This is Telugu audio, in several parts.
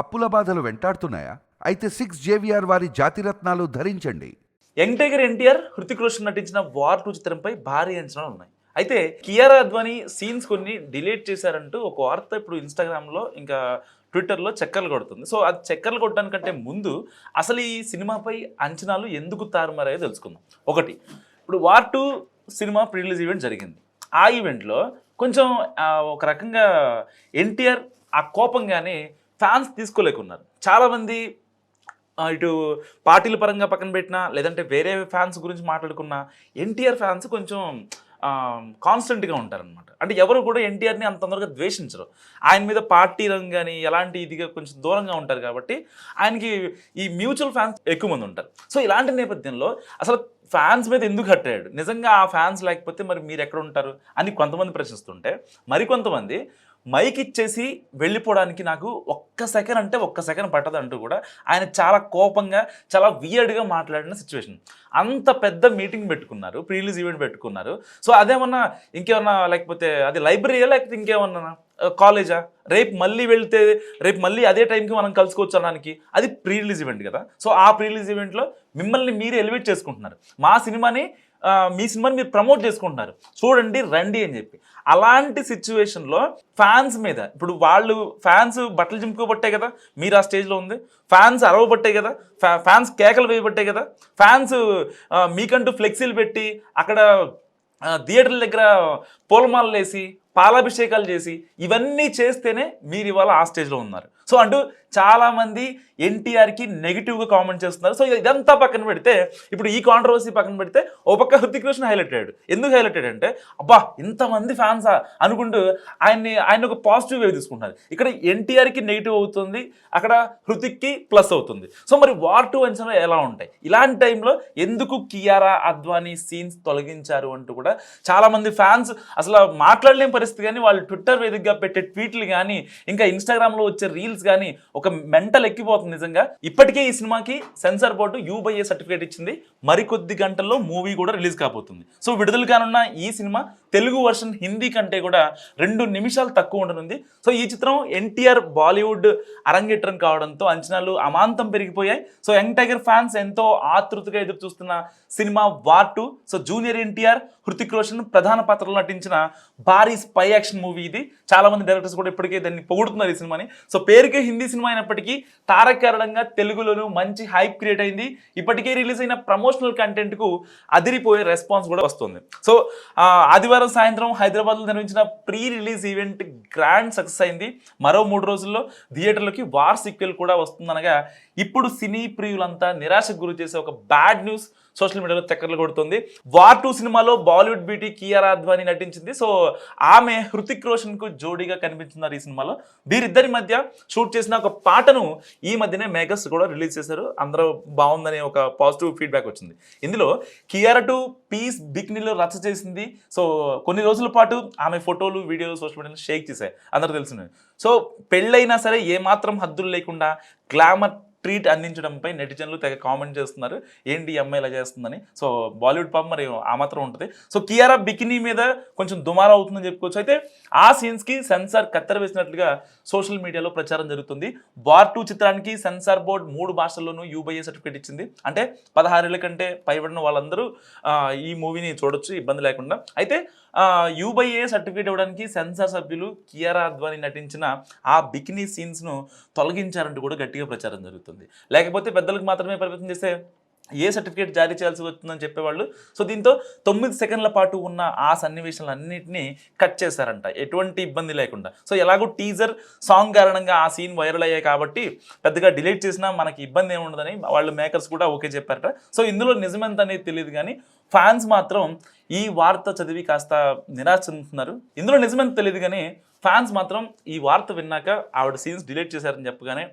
అప్పుల బాధలు వెంటాడుతున్నాయా? అయితే సిక్స్ జేవిఆర్ వారి జాతిరత్నాలు ధరించండి. యంగ్ టైగర్ ఎన్టీఆర్ హృతిక్ రోషన్ నటించిన వార్ టూ చిత్రంపై భారీ అంచనాలు ఉన్నాయి. అయితే కియారా అద్వానీ సీన్స్ కొన్ని డిలీట్ చేశారంటూ ఒక వార్త ఇప్పుడు ఇన్స్టాగ్రామ్లో ఇంకా ట్విట్టర్లో చక్కర్లు కొడుతుంది. సో అది చక్కర్లు కొట్టడానికంటే ముందు అసలు ఈ సినిమాపై అంచనాలు ఎందుకు తారుమారాయో తెలుసుకుందాం. ఒకటి ఇప్పుడు వార్ టూ సినిమా ప్రీ రిలీజ్ ఈవెంట్ జరిగింది. ఆ ఈవెంట్లో కొంచెం ఒక రకంగా ఎన్టీఆర్ ఆ కోపంగానే ఫ్యాన్స్ తీసుకోలేకున్నారు. చాలామంది ఇటు పార్టీల పరంగా పక్కన పెట్టినా లేదంటే వేరే ఫ్యాన్స్ గురించి మాట్లాడుకున్నా ఎన్టీఆర్ ఫ్యాన్స్ కొంచెం కాన్స్టెంట్గా ఉంటారనమాట అంటే ఎవరు కూడా ఎన్టీఆర్ని అంత తొందరగా ద్వేషించరు. ఆయన మీద పార్టీ రంగు కానీ ఎలాంటి ఇదిగా కొంచెం దూరంగా ఉంటారు కాబట్టి ఆయనకి ఈ మ్యూచువల్ ఫ్యాన్స్ ఎక్కువ మంది ఉంటారు. సో ఇలాంటి నేపథ్యంలో అసలు ఫ్యాన్స్ మీద ఎందుకు కట్టాడు నిజంగా ఆ ఫ్యాన్స్ లేకపోతే మరి మీరు ఎక్కడ ఉంటారు? అని కొంతమంది ప్రశ్నిస్తుంటే మరికొంతమంది మైక్ ఇచ్చేసి వెళ్ళిపోవడానికి నాకు ఒక్క సెకండ్ అంటే ఒక్క సెకండ్ పట్టదు అంటూ కూడా ఆయన చాలా కోపంగా చాలా వియర్డ్గా మాట్లాడిన సిచ్యువేషన్ అంత పెద్ద మీటింగ్ పెట్టుకున్నారు ప్రీలీజ్ ఈవెంట్ పెట్టుకున్నారు. సో అదేమన్నా ఇంకేమన్నా లేకపోతే అది లైబ్రరీయా లేకపోతే ఇంకేమన్నా కాలేజా రేపు మళ్ళీ వెళ్తే రేపు మళ్ళీ అదే టైంకి మనం కలుసుకోవచ్చు అనడానికి. అది ప్రీ రిలీజ్ ఈవెంట్ కదా. సో ఆ ప్రీ రిలీజ్ ఈవెంట్లో మిమ్మల్ని మీరు ఎలివేట్ చేసుకుంటున్నారు. మా సినిమాని మీ సినిమాని మీరు ప్రమోట్ చేసుకుంటున్నారు. చూడండి రండి అని చెప్పి. అలాంటి సిచ్యువేషన్లో ఫ్యాన్స్ మీద ఇప్పుడు వాళ్ళు ఫ్యాన్స్ బట్టలు చింపుకోబట్టే కదా మీరు ఆ స్టేజ్లో ఉంది. ఫ్యాన్స్ అరవబట్టే కదా ఫ్యా ఫ్యాన్స్ కేకలు వేయబట్టే కదా ఫ్యాన్స్ మీకంటూ ఫ్లెక్సీలు పెట్టి అక్కడ థియేటర్ల దగ్గర పూలమాలలు వేసి పాలాభిషేకాలు చేసి ఇవన్నీ చేస్తేనే మీరు ఇవాళ ఆ స్టేజ్లో ఉన్నారు. సో అంటూ చాలామంది ఎన్టీఆర్కి నెగిటివ్గా కామెంట్ చేస్తున్నారు. సో ఇదంతా పక్కన పెడితే ఇప్పుడు ఈ కాంట్రవర్సీ పక్కన పెడితే ఓ పక్క హృతిక్ రోషన్ హైలైట్ అయ్యాడు. ఎందుకు హైలైట్ అయ్యాడు అంటే అబ్బా ఇంతమంది ఫ్యాన్సా అనుకుంటూ ఆయన్ని ఆయన ఒక పాజిటివ్ వే తీసుకుంటున్నారు. ఇక్కడ ఎన్టీఆర్కి నెగిటివ్ అవుతుంది అక్కడ హృతిక్కి ప్లస్ అవుతుంది. సో మరి వార్ టూ అంచనా ఎలా ఉంటాయి? ఇలాంటి టైంలో ఎందుకు కియారా అద్వానీ సీన్స్ తొలగించారు అంటూ కూడా చాలామంది ఫ్యాన్స్ అసలు మాట్లాడలేని పరిస్థితి కానీ వాళ్ళు ట్విట్టర్ వేదికగా పెట్టే ట్వీట్లు కానీ ఇంకా ఇన్స్టాగ్రామ్లో వచ్చే రీల్స్ కానీ ఒక మెంటల్ ఎక్కిపోతుంది నిజంగా. ఇప్పటికే ఈ సినిమాకి సెన్సార్ బోర్డు యూబైఏ సర్టిఫికేట్ ఇచ్చింది. మరికొద్ది గంటల్లో మూవీ కూడా రిలీజ్ కాబోతుంది. సో విడుదల కానున్న ఈ సినిమా తెలుగు వర్షన్ హిందీ కంటే కూడా రెండు నిమిషాలు తక్కువ ఉండనుంది. సో ఈ చిత్రం ఎన్టీఆర్ బాలీవుడ్ అరంగేట్రం కావడంతో అంచనాలు అమాంతం పెరిగిపోయాయి. సో యంగ్ టైగర్ ఫ్యాన్స్ ఎంతో ఆతృతగా ఎదురు చూస్తున్న cinema war two. So junior NTR Hrithik Roshan ప్రధాన పాత్రలో నటించిన భారీ స్పై యాక్షన్ మూవీ ఇది. చాలా మంది డైరెక్టర్స్ కూడా ఇప్పటికే దాన్ని పొగుడుతున్నారు ఈ సినిమాని. సో పేరుకే హిందీ సినిమా అయినప్పటికీ తారకారణంగా తెలుగులోనూ మంచి హైప్ క్రియేట్ అయింది. ఇప్పటికే రిలీజ్ అయిన ప్రమోషనల్ కంటెంట్కు అదిరిపోయే రెస్పాన్స్ కూడా వస్తుంది. సో ఆదివారం ఆదివారం సాయంత్రం హైదరాబాద్లో నిర్వహించిన pre release event grand success అయింది. మరో మూడు రోజుల్లో థియేటర్లకి వార్ సిక్వెల్ కూడా వస్తుందనగా ఇప్పుడు సినీ ప్రియులంతా నిరాశకు గురి చేసే ఒక బ్యాడ్ న్యూస్ సోషల్ మీడియాలో చక్కర్లు కొడుతుంది. వార్ టూ సినిమాలో బాలీవుడ్ బ్యూటీ కియారా అద్వానీ నటించింది. సో ఆమె హృతిక్ రోషన్కు జోడీగా కనిపించున్నారు ఈ సినిమాలో. వీరిద్దరి మధ్య షూట్ చేసిన ఒక పాటను ఈ మధ్యనే మేకర్స్ కూడా రిలీజ్ చేశారు. అందరూ బాగుందనే ఒక పాజిటివ్ ఫీడ్బ్యాక్ వచ్చింది. ఇందులో కియారా టు పీస్ బిక్నీలో రచ్చ చేసింది. సో కొన్ని రోజుల పాటు ఆమె ఫోటోలు వీడియోలు సోషల్ మీడియాలో షేక్ చేశాయి. అందరూ తెలిసినవి సో పెళ్ళైనా సరే ఏమాత్రం హద్దులు లేకుండా గ్లామర్ ట్రీట్ అందించడంపై నెటిజన్లు తెగ కామెంట్ చేస్తున్నారు. ఏంటి ఈ అమ్మాయి ఇలా చేస్తుందని? సో బాలీవుడ్ పాప మరి ఆ మాత్రం ఉంటుంది. సో కియారా బికినీ మీద కొంచెం దుమారా అవుతుందని చెప్పుకోవచ్చు. అయితే ఆ సీన్స్కి సెన్సార్ కత్తెర వేసినట్లుగా సోషల్ మీడియాలో ప్రచారం జరుగుతుంది. వార్ టూ చిత్రానికి సెన్సార్ బోర్డ్ మూడు భాషల్లోనూ యూబైఏ సర్టిఫికేట్ ఇచ్చింది. అంటే పదహారేళ్ళ కంటే పైబడిన వాళ్ళందరూ ఈ మూవీని చూడొచ్చు ఇబ్బంది లేకుండా. అయితే యూబైఏ సర్టిఫికేట్ ఇవ్వడానికి సెన్సార్ సభ్యులు కియారా అద్వానీ నటించిన ఆ బికినీ సీన్స్ను తొలగించారంటూ కూడా గట్టిగా ప్రచారం జరుగుతుంది. లేకపోతే పెద్దలకు మాత్రమే పరిమితం చేస్తే ఏ సర్టిఫికేట్ జారీ చేయాల్సి వస్తుందని చెప్పేవాళ్ళు. సో దీంతో తొమ్మిది సెకండ్ల పాటు ఉన్న ఆ సన్నివేశాలన్నింటినీ కట్ చేశారంట. ఎటువంటి ఇబ్బంది లేకుండా. సో ఎలాగో టీజర్ సాంగ్ కారణంగా ఆ సీన్ వైరల్ అయ్యాయి కాబట్టి పెద్దగా డిలీట్ చేసినా మనకి ఇబ్బంది ఏముండదని వాళ్ళు మేకర్స్ కూడా ఓకే చెప్పారట. సో ఇందులో నిజమెంత అనేది తెలియదు కానీ ఫ్యాన్స్ మాత్రం ఈ వార్త చదివి కాస్త నిరాశ చెందుతున్నారు. ఇందులో నిజమెంత తెలియదు కానీ ఫ్యాన్స్ మాత్రం ఈ వార్త విన్నాక ఆవిడ సీన్స్ డిలీట్ చేశారని చెప్పగానే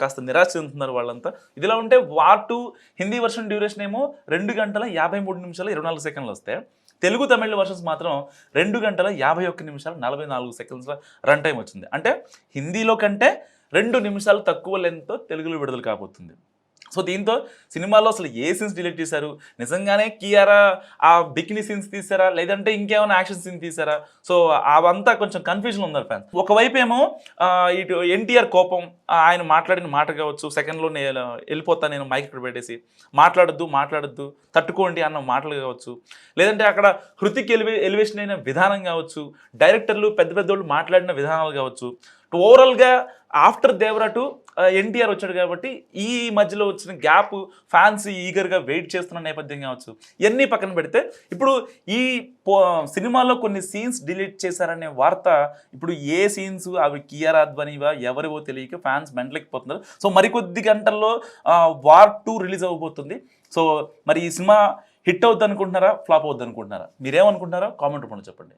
కాస్త నిరాశ చెందుతున్నారు వాళ్ళంతా. ఇదిలా ఉంటే war two Hindi version duration ఏమో రెండు గంటల యాభై మూడు నిమిషాలు ఇరవై నాలుగు సెకండ్లు వస్తే తెలుగు తమిళ వర్షన్స్ మాత్రం రెండు గంటల యాభై ఒక్క నిమిషాలు నలభై నాలుగు సెకండ్స్ రన్ టైం వచ్చింది. అంటే హిందీలో కంటే రెండు నిమిషాలు తక్కువ లెంత్తో తెలుగులో విడుదల కాబోతుంది. సో దీంతో సినిమాలో అసలు ఏ సీన్స్ డిలీట్ చేశారు? నిజంగానే కియారా ఆ బికినీ సీన్స్ తీసారా లేదంటే ఇంకేమైనా యాక్షన్ సీన్ తీసారా సో అవంతా కొంచెం కన్ఫ్యూజన్ ఉన్నారు ఫ్యాన్స్ ఒకవైపు ఏమో ఇటు ఎన్టీఆర్ కోపం ఆయన మాట్లాడిన మాట కావచ్చు సెకండ్లో నేను వెళ్ళిపోతా నేను మైక్ ఇక్కడ పెట్టేసి మాట్లాడొద్దు మాట్లాడొద్దు తట్టుకోండి అన్న మాటలు కావచ్చు. లేదంటే అక్కడ హృతిక్ ఎలివే ఎలివేషన్ అయిన విధానం కావచ్చు డైరెక్టర్లు పెద్ద పెద్ద వాళ్ళు మాట్లాడిన విధానాలు కావచ్చు. ఓవరాల్గా ఆఫ్టర్ దేవరా టు ఎన్టీఆర్ వచ్చాడు కాబట్టి ఈ మధ్యలో వచ్చిన గ్యాప్ ఫ్యాన్స్ ఈగర్గా వెయిట్ చేస్తున్న నేపథ్యం కావచ్చు. ఇవన్నీ పక్కన పెడితే ఇప్పుడు ఈ పో- సినిమాలో కొన్ని సీన్స్ డిలీట్ చేశారనే వార్త ఇప్పుడు ఏ సీన్స్ అవి కియర్ అద్వనివా ఎవరివో తెలియక ఫ్యాన్స్ మెంటలేకపోతున్నారు సో మరికొద్ది గంటల్లో వార్ టూ రిలీజ్ అవ్వబోతుంది. సో మరి ఈ సినిమా హిట్ అవుద్ది అనుకుంటున్నారా ఫ్లాప్ అవుద్ది అనుకుంటున్నారా మీరేమనుకుంటున్నారా కామెంట్ రూపంలో చెప్పండి.